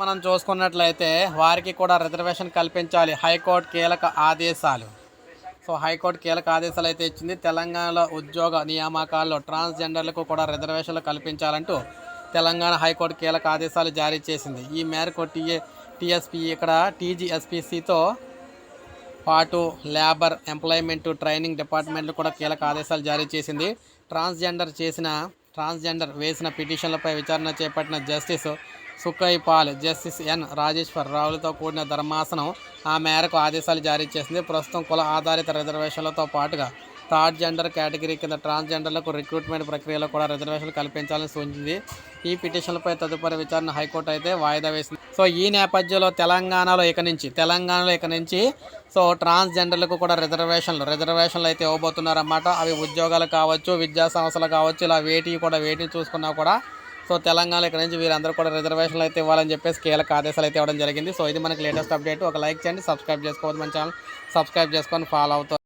మనం చూసుకున్నట్లయితే వారికి కూడా రిజర్వేషన్ కల్పించాలి. హైకోర్టు కీలక ఆదేశాలు. సో హైకోర్టు కీలక ఆదేశాలు అయితే ఇచ్చింది. తెలంగాణలో ఉద్యోగ నియామకాల్లో ట్రాన్స్జెండర్లకు కూడా రిజర్వేషన్లు కల్పించాలంటూ తెలంగాణ హైకోర్టు కీలక ఆదేశాలు జారీ చేసింది. ఈ మేరకు టీఏ టీఎస్పీ ఇక్కడ టీజీఎస్పీసీతో పాటు లేబర్ ఎంప్లాయ్మెంట్ ట్రైనింగ్ డిపార్ట్మెంట్లు కూడా కీలక ఆదేశాలు జారీ చేసింది. ట్రాన్స్జెండర్ చేసిన ట్రాన్స్జెండర్ వేసిన పిటిషన్లపై విచారణ చేపట్టిన justice Sujoy Paul justice N Rajeshwar రావులతో కూడిన ధర్మాసనం ఆ మేరకు ఆదేశాలు జారీ చేసింది. ప్రస్తుతం కుల ఆధారిత రిజర్వేషన్లతో పాటుగా థర్డ్ జెండర్ కేటగిరీ కింద ట్రాన్స్జెండర్లకు రిక్రూట్మెంట్ ప్రక్రియలో కూడా రిజర్వేషన్లు కల్పించాలని సూచించింది. ఈ పిటిషన్లపై తదుపరి విచారణ హైకోర్టు అయితే వాయిదా వేసింది. సో ఈ నేపథ్యంలో తెలంగాణలో ఇక నుంచి తెలంగాణలో ఇక నుంచి సో ట్రాన్స్జెండర్లకు కూడా రిజర్వేషన్లు రిజర్వేషన్లు అయితే ఇవ్వబోతున్నారన్నమాట. అవి ఉద్యోగాలు కావచ్చు విద్యా సంస్థలు కావచ్చు ఇలా వేటి కూడా వేటిని చూసుకున్నా కూడా సో తెలంగాణ ఇక్కడ నుంచి వీరందరూ కూడా రిజర్వేషన్లు అయితే ఇవ్వాలని చెప్పేసి కీలక ఆదేశాలు అయితే ఇవ్వడం జరిగింది. సో ఇది మనకి లేటెస్ట్ అప్డేట్ ఒక లైక్ చేయండి సబ్స్క్రైబ్ చేసుకోవద్దు మన ఛానల్ సబ్స్క్రైబ్ చేసుకొని ఫాలో అవుతారు